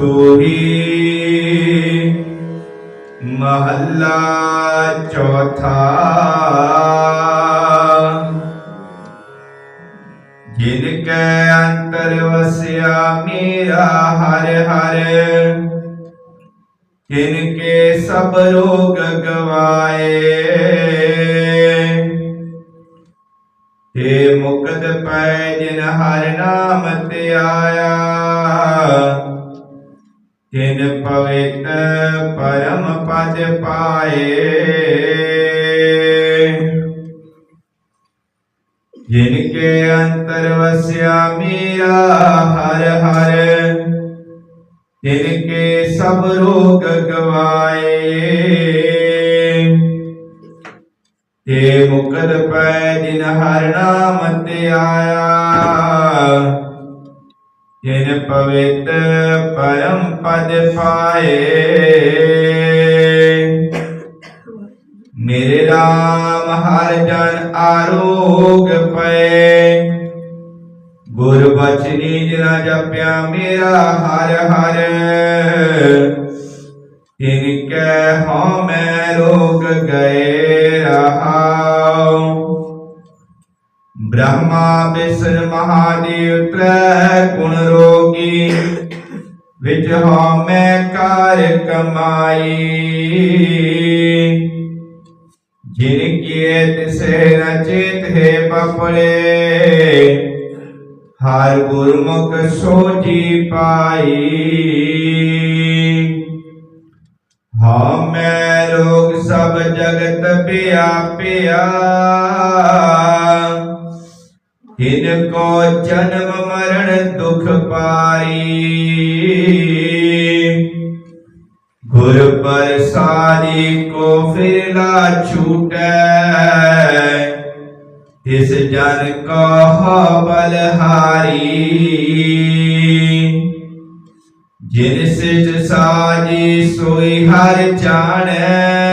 ਸੋਹੀ ਮਹੱਲਾ ਚੌਥਾ। ਜਿਨ ਕੈ ਅੰਤਰ ਵਸਿਆ ਮੇਰਾ ਹਰ ਹਰ ਤਿਨ ਕੇ ਸਭ ਰੋਗ ਗਵਾਏ। ਤੇ ਮੁਕਤ ਪੈ ਜਿਨ ਹਰ ਨਾਮ ਤੇ ਆਇਆ ਤਿਨ ਪਵਿੱਤ ਪਰਮ ਪਦ ਪਾਏ। ਜਿਨ ਕੇ ਅੰਤਰ ਵਸਿਆ ਮੇਰਾ ਹਰ ਹਰ, ਤਿਨ ਕੇ ਸਭ ਰੋਗ ਗਵਾਏ। ਤੇ ਮੁਕਤ ਪੈ ਜਿਨ ਹਰ ਨਾਮ ਤੇ ਆਇਆ ਜਿਨ ਪਵਿੱਤ ਪਰਮ ਪਦ ਪਾਏ ਮੇਰੇ ਰਾਮ ਹਰ ਜਨ ਆਰੋਗ ਪਏ ਗੁਰ ਬਚਨੀ ਜਿਨਾ ਜਪਿਆ ਮੇਰਾ ਹਰ ਹਰ ਤਿਨ ਕੈ ਹਉ ਮੈਂ ਰੋਗ ਗਏ ਰਹਾਉ ਬ੍ਰਹਮਾ ਵਿਸ਼ਨ ਮਹਾਦੇਵ ਤ੍ਰੈ ਗੁਣ ਰੋਗੀ ਵਿਚ ਹਉ ਮੈਂ ਕਾਰ ਕਮਾਈ ਜਿਨ ਕੀਏ ਤਿਸੇ ਨ ਹੈ ਬਪੜੇ ਹਰ ਗੁਰਮੁਖ ਸੋਜੀ ਪਾਈ ਹਾਂ ਰੋਗ ਸਭ ਜਗਤ ਪਿਆ ਪਿਆ ਕੋ ਜਨਮ ਮਰਨ ਦੁਖ ਪਾਈ। ਗੁਰ ਪ੍ਰਸਾਦੀ ਕੋ ਫਿਰ ਲਾ ਛੂਟੈ। ਤਿਸ ਜਨ ਕੋ ਬਲਹਾਰੀ ਜਿਨ ਸਿਜ ਸਾਜੀ ਸੋਈ ਹਰ ਜਾਣੈ।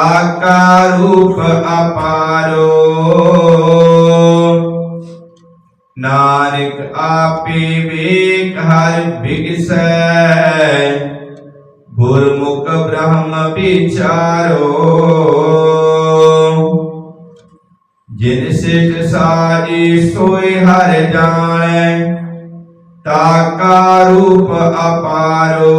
ਤਾਕਾ ਰੂਪ ਅਪਾਰੋ ਨਾਨਕ ਆਪੇ ਵੇਖ ਹਰ ਬਿਗਸੈ ਗੁਰਮੁਖ ਬ੍ਰਹਮ ਵਿਚਾਰੋ ਜਿਨ ਸਿਜ ਸਾਜੀ ਸੋਏ ਹਰ ਜਾਣੈ ਤਾਕਾ ਰੂਪ ਅਪਾਰੋ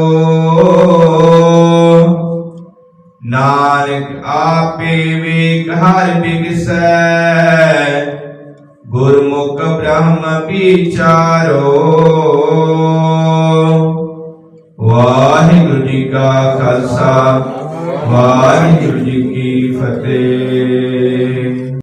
ਨਾਨਕ ਆਪੇ ਵੇਖ, ਹਰ ਬਿਗਸੈ। ਗੁਰਮੁਖ ਬ੍ਰਹਮ ਵਿਚਾਰੋ। ਵਾਹਿਗੁਰੂ ਜੀ ਕਾ ਖਾਲਸਾ, ਵਾਹਿਗੁਰੂ ਜੀ ਕੀ ਫਤਿਹ।